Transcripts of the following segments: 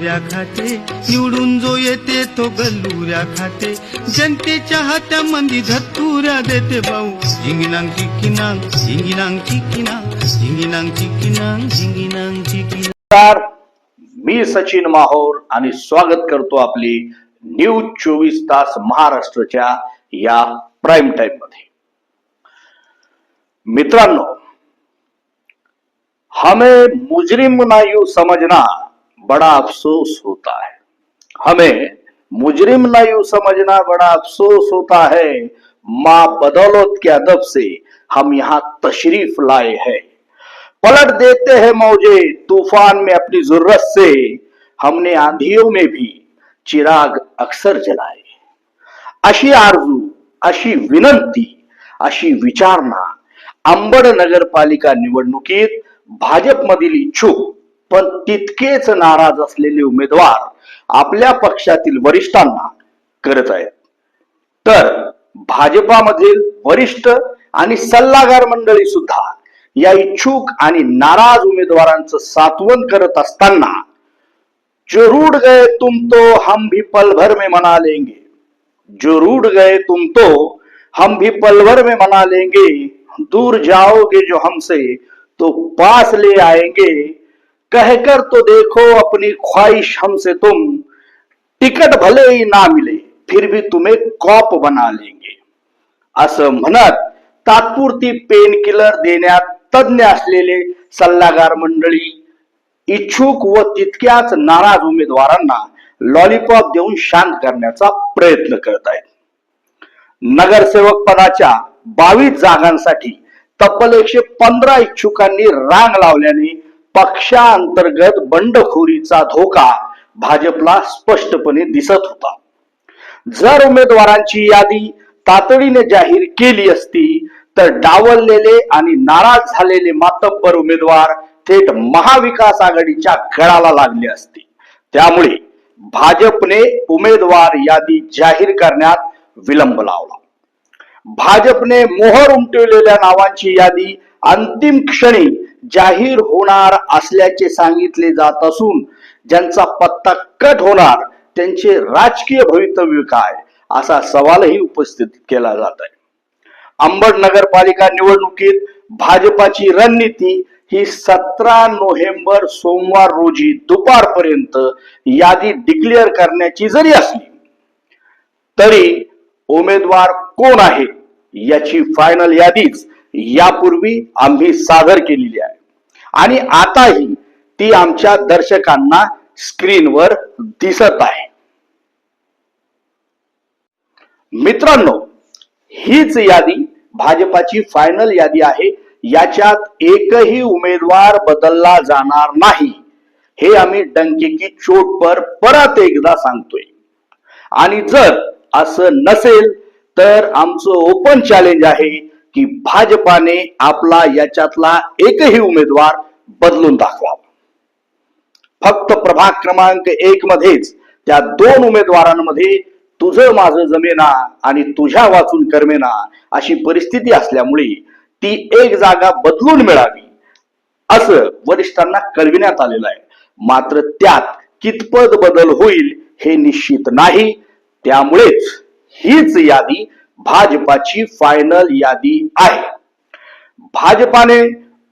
गल्लुऱ्या खाते निवडून जो येते तो गल्लुऱ्या खाते. जनतेच्या हातामध्ये धत्तुऱ्या देते भाऊ. झिंगिनांग चिकिनांग झिंगिनांग चिकिनांग झिंगिनांग चिकिनांग झिंगिनांग चिकिनांग मी सचिन माहोर आणि स्वागत करतो आपली न्यूज चोवीस तास महाराष्ट्रच्या या प्राईम टाईममध्ये. मित्रांनो हमें मुजरिम ना यूं समझना बड़ा अफसोस होता है। हमें मुजरिम ना यूँ समझना बड़ा अफसोस होता है। माँ बदौलत के अदब से हम यहाँ तशरीफ़ लाए हैं। पलट देते हैं मौजे तूफ़ान में अपनी ज़रूरत से। हमने आंधियों में भी चिराग अक्सर जलाए। अशी आरज़ू, अशी विनंती, अशी विचारणा अंबड नगर नगरपालिका निवडणुकीत भाजपमधील इच्छुक पण तितकेच नाराज असलेले उमेदवार आपल्या पक्षातील वरिष्ठांना करत आहेत. तर भाजपामधील वरिष्ठ आणि सल्लागार मंडळी सुद्धा या इच्छुक आणि नाराज उमेदवारांचं सात्वन करत असताना जो रूड गए तुम तो हम भी पल भर में मना लेंगे. जो रूड गए तुम तो हम भी पल भर में मना लेंगे. दूर जाओगे जो हमसे तो पास ले आएंगे. कहकर तो देखो अपनी ख्वाहिश हमसे तुम। टिकट भले ही ना मिले फिर भी तुम्हें कॉप बना लेंगे। असं म्हणत तात्पुरती पेन किलर देण्यात तज्ञ असलेले सल्लागार मंडळी इच्छुक व तितक्याच नाराज उमेदवारांना लॉलीपॉप देऊन शांत करण्याचा प्रयत्न करत आहेत. नगरसेवक पदाच्या बावीस जागांसाठी तब्बल एकशे पंधरा इच्छुकांनी रांग लावल्याने पक्षांतर्गत बंडखोरीचा धोका भाजपला स्पष्टपणे दिसत होता. जर उमेदवारांची यादी तातडीने जाहीर केली असती तर डावललेले आणि नाराज झालेले मातब्बर उमेदवार थेट महाविकास आघाडीच्या गळाला लागले असते. त्यामुळे भाजपने उमेदवार यादी जाहीर करण्यात विलंब लावला. भाजपने मोहर उमटवलेल्या नावांची यादी अंतिम क्षणी जाहीर होणार असल्याचे सांगितले जात असून ज्यांचा पत्ता कट होणार त्यांचे राजकीय भवितव्य काय असा सवालही उपस्थित केला जात आहे. अंबड नगरपालिका निवडणुकीत भाजपाची रणनीती ही सतरा नोव्हेंबर सोमवार रोजी दुपारपर्यंत यादी डिक्लेअर करण्याची जरी असली तरी उमेदवार कोण आहे याची फायनल यादीच यापूर्वी आम्ही सादर केलेली आहे. आणि आताही ती आमच्या दर्शकांना स्क्रीनवर दिसत आहे. मित्रांनो हीच यादी भाजपाची फायनल यादी आहे. याच्यात एकही उमेदवार बदलला जाणार नाही. हे आम्ही डंकेकी चोट पर परत एकदा सांगतोय. आणि जर असं नसेल तर आमचं ओपन चॅलेंज आहे. की भाजपाने आपला याच्यातला एकही उमेदवार बदलून दाखवावा फक्त प्रभाग क्रमांक एक मध्येच त्या दोन उमेदवारांमध्ये तुझं माझं जमेना आणि तुझ्या वाचून करमेना अशी परिस्थिती असल्यामुळे ती एक जागा बदलून मिळावी असं वरिष्ठांना कळविण्यात आलेलं आहे. मात्र त्यात कितपत बदल होईल हे निश्चित नाही. त्यामुळेच हीच यादी भाजपाची फायनल यादी आहे. भाजपाने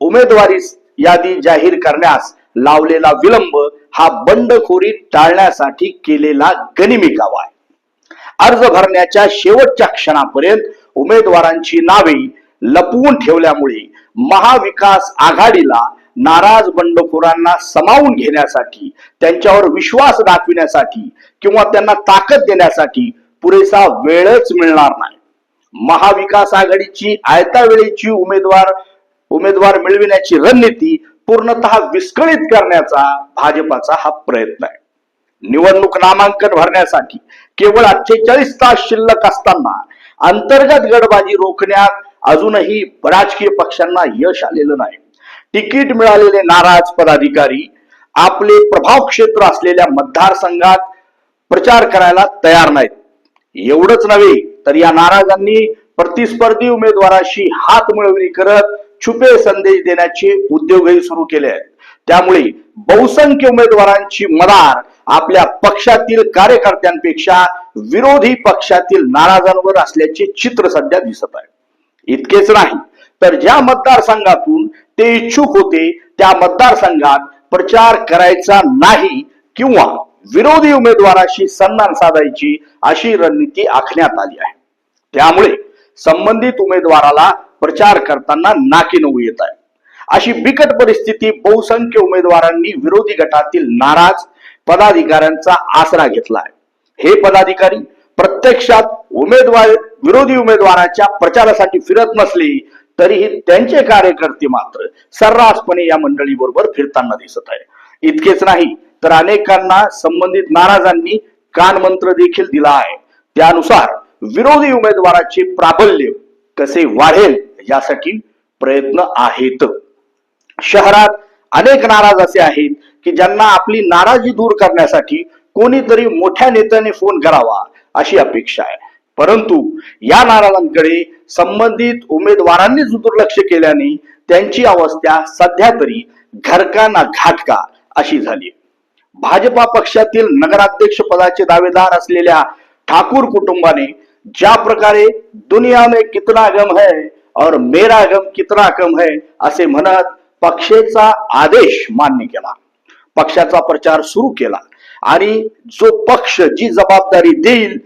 उमेदवारी यादी जाहीर करण्यास लावलेला विलंब हा बंडखोरी टाळण्यासाठी केलेला गनिमी काव आहे. अर्ज भरण्याच्या शेवटच्या क्षणापर्यंत उमेदवारांची नावे लपवून ठेवल्यामुळे महाविकास आघाडीला नाराज बंडखोरांना सामावून घेण्यासाठी त्यांच्यावर विश्वास दाखविण्यासाठी किंवा त्यांना ताकद देण्यासाठी पुरेसा वेळच मिळणार नाही. महाविकास आघाडीची आयतावेळीची वेळेची उमेदवार उमेदवार मिळविण्याची रणनीती पूर्णतः विस्कळीत करण्याचा भाजपाचा हा प्रयत्न आहे. निवडणूक नामांकन भरण्यासाठी केवळ अठ्ठेचाळीस तास शिल्लक असताना अंतर्गत गडबाजी रोखण्यात अजूनही राजकीय पक्षांना यश आलेलं नाही. तिकीट मिळालेले नाराज पदाधिकारी आपले प्रभाव क्षेत्र असलेल्या मतदारसंघात प्रचार करायला तयार नाहीत. एवढंच नव्हे तर या नाराजांनी प्रतिस्पर्धी उमेदवाराशी हात मिळवणी करत छुपे संदेश देण्याचे उद्योगही सुरू केले आहेत. त्यामुळे बहुसंख्य उमेदवारांची मदार आपल्या पक्षातील कार्यकर्त्यांपेक्षा विरोधी पक्षातील नाराजांवर असल्याचे चित्र सध्या दिसत आहे. इतकेच नाही तर ज्या मतदारसंघातून ते इच्छुक होते त्या मतदारसंघात प्रचार करायचा नाही किंवा विरोधी उमेदवाराशी सन्मान साधायची अशी रणनीती आखण्यात आली आहे. त्यामुळे संबंधित उमेदवाराला प्रचार करताना नाकी नऊ येत आहे. अशी बिकट परिस्थिती बहुसंख्य उमेदवारांनी विरोधी गटातील नाराज पदाधिकाऱ्यांचा आसरा घेतला आहे हे पदाधिकारी प्रत्यक्षात उमेदवार विरोधी उमेदवाराच्या प्रचारासाठी फिरत नसले तरीही त्यांचे कार्यकर्ते मात्र सर्रासपणे या मंडळी बरोबर फिरताना दिसत आहे इतकेच नाही तर अनेकांना संबंधित नाराजांनी कानमंत्र देखील दिला आहे. त्यानुसार विरोधी उमेदवाराचे प्राबल्य कसे वाढेल यासाठी प्रयत्न आहेत. शहरात अनेक नाराज असे आहेत की ज्यांना आपली नाराजी दूर करण्यासाठी कोणीतरी मोठ्या नेत्याने फोन करावा अशी अपेक्षा आहे. परंतु या नाराजांकडे संबंधित उमेदवारांनीच दुर्लक्ष केल्याने त्यांची अवस्था सध्या तरी घरका ना घाटका अशी झाली. भाजपा पक्षातील नगराध्यक्ष पदाचे दावेदार असलेल्या ठाकूर कुटुंबाने ज्या प्रकारे दुनिया में कितना गम है और मेरा गम कितना कम है असे म्हणत पक्षेचा आदेश मान्य केला. पक्षाचा प्रचार सुरू केला. आणि जो पक्ष जी जबाबदारी देईल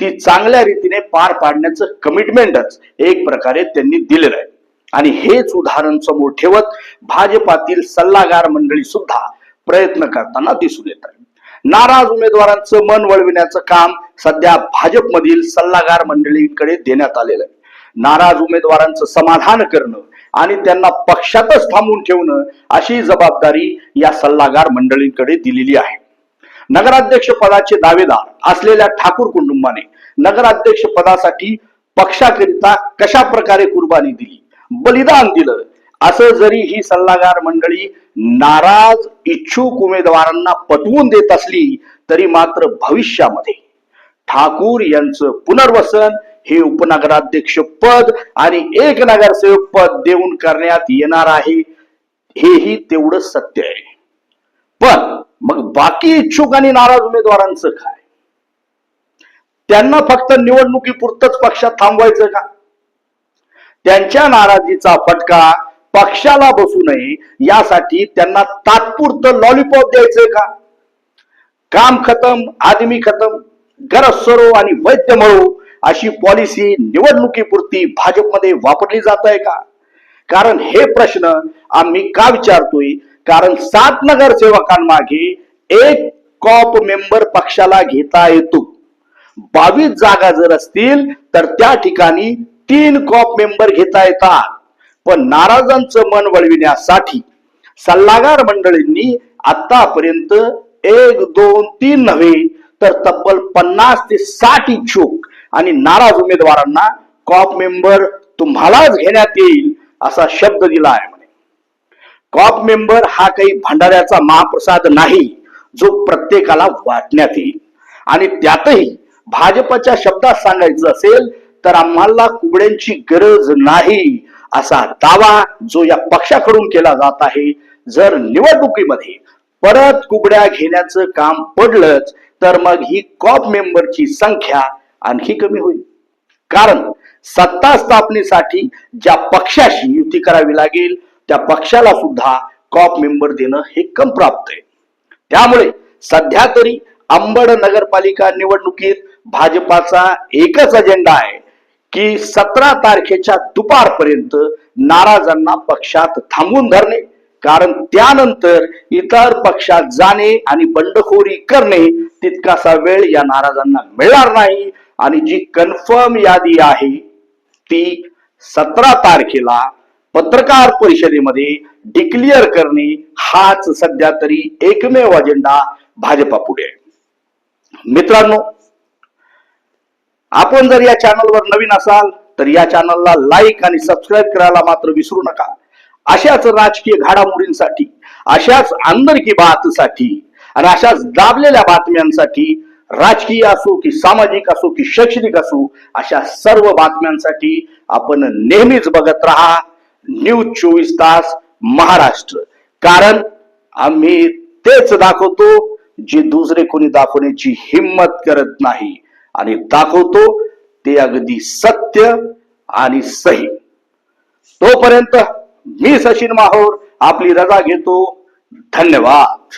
ती चांगल्या रीतीने पार पाडण्याचं कमिटमेंटच एक प्रकारे त्यांनी दिलेलं आहे. आणि हेच उदाहरण समोर ठेवत भाजपातील सल्लागार मंडळी सुद्धा प्रयत्न करताना दिसून येत आहे नाराज उमेदवारांचं मन वळविण्याचं काम सध्या भाजपमधील सल्लागार मंडळींकडे देण्यात आलेलं आहे. नाराज उमेदवारांचं समाधान करणं आणि त्यांना पक्षातच थांबून ठेवणं अशी जबाबदारी या सल्लागार मंडळींकडे दिलेली आहे. नगराध्यक्ष पदाचे दावेदार असलेल्या ठाकूर कुटुंबाने नगराध्यक्ष पदासाठी पक्षाकरिता कशा प्रकारे कुर्बानी दिली बलिदान दिलं असं जरी ही सल्लागार मंडळी नाराज इच्छुक उमेदवारांना पटवून देत असली तरी मात्र भविष्यामध्ये ठाकूर यांचं पुनर्वसन हे उपनगराध्यक्ष पद आणि एक नगरसेवक पद देऊन करण्यात येणार आहे हेही तेवढं सत्य आहे. पण मग बाकी इच्छुक आणि नाराज उमेदवारांचं काय? त्यांना फक्त निवडणुकीपुरतच पक्षात थांबवायचं का? त्यांच्या नाराजीचा फटका पक्षाला बसू नये यासाठी त्यांना तात्पुरतं लॉलीपॉप द्यायचंय का? काम खतम आदमी खतम गरज सरो आणि वैद्य मळू अशी पॉलिसी निवडणुकीपुरती भाजपमध्ये वापरली जात आहे का? कारण हे प्रश्न आम्ही का विचारतोय? कारण सात नगरसेवकांमागे एक कॉप मेंबर पक्षाला घेता येतो. बावीस जागा जर असतील तर त्या ठिकाणी तीन कॉप मेंबर घेता येतात. पण नाराजांचं मन वळविण्यासाठी सल्लागार मंडळींनी आतापर्यंत एक दोन तीन नव्हे तर तब्बल पन्नास ते साठ इच्छुक आणि नाराज उमेदवारांना कॉप मेंबर तुम्हालाच घेण्यात येईल असा शब्द दिला आहे म्हणे. कॉप मेंबर हा काही भंडाऱ्याचा महाप्रसाद नाही जो प्रत्येकाला वाटण्यात येईल. आणि त्यातही भाजपच्या शब्दात सांगायचं असेल तर आम्हाला कुबड्यांची गरज नाही असा दावा जो या पक्षाकडून केला जात आहे. जर निवडणुकीमध्ये परत कुबड्या घेण्याचं काम पडलंच तर मग ही कॉप मेंबरची संख्या आणखी कमी होईल. कारण सत्ता स्थापनेसाठी ज्या पक्षाशी युती करावी लागेल त्या पक्षाला सुद्धा कॉप मेंबर देणं हे कम प्राप्त आहे. त्यामुळे सध्या तरी अंबड नगरपालिका निवडणुकीत भाजपाचा एकच अजेंडा आहे की सतरा तारखेच्या दुपारपर्यंत नाराजांना पक्षात थांबून धरणे. कारण त्यानंतर इतर पक्षात जाणे आणि बंडखोरी करणे तितकासा वेळ या नाराजांना मिळणार नाही. आणि जी कन्फर्म यादी आहे ती सतरा तारखेला पत्रकार परिषदेमध्ये डिक्लेअर करणे हाच सध्या तरी एकमेव अजेंडा भाजपा पुढे आहे. मित्रांनो आपण जर या चॅनलवर नवीन असाल तर या चॅनलला लाईक आणि सबस्क्राईब करायला मात्र विसरू नका. अशाच राजकीय घडामोडींसाठी अशाच अंदरकी बातसाठी आणि अशाच दाबलेल्या बातम्यांसाठी राजकीय असो की सामाजिक असो की शैक्षणिक असो अशा सर्व बातम्यांसाठी आपण नेहमीच बघत राहा. न्यूज चोवीस तास महाराष्ट्र. कारण आम्ही तेच दाखवतो जे दुसरे कोणी दाखवण्याची हिंमत करत नाही. आणि दाखवतो ते अगदी सत्य आणि सही. तोपर्यंत मी सचिन माहोर आपली रजा घेतो. धन्यवाद.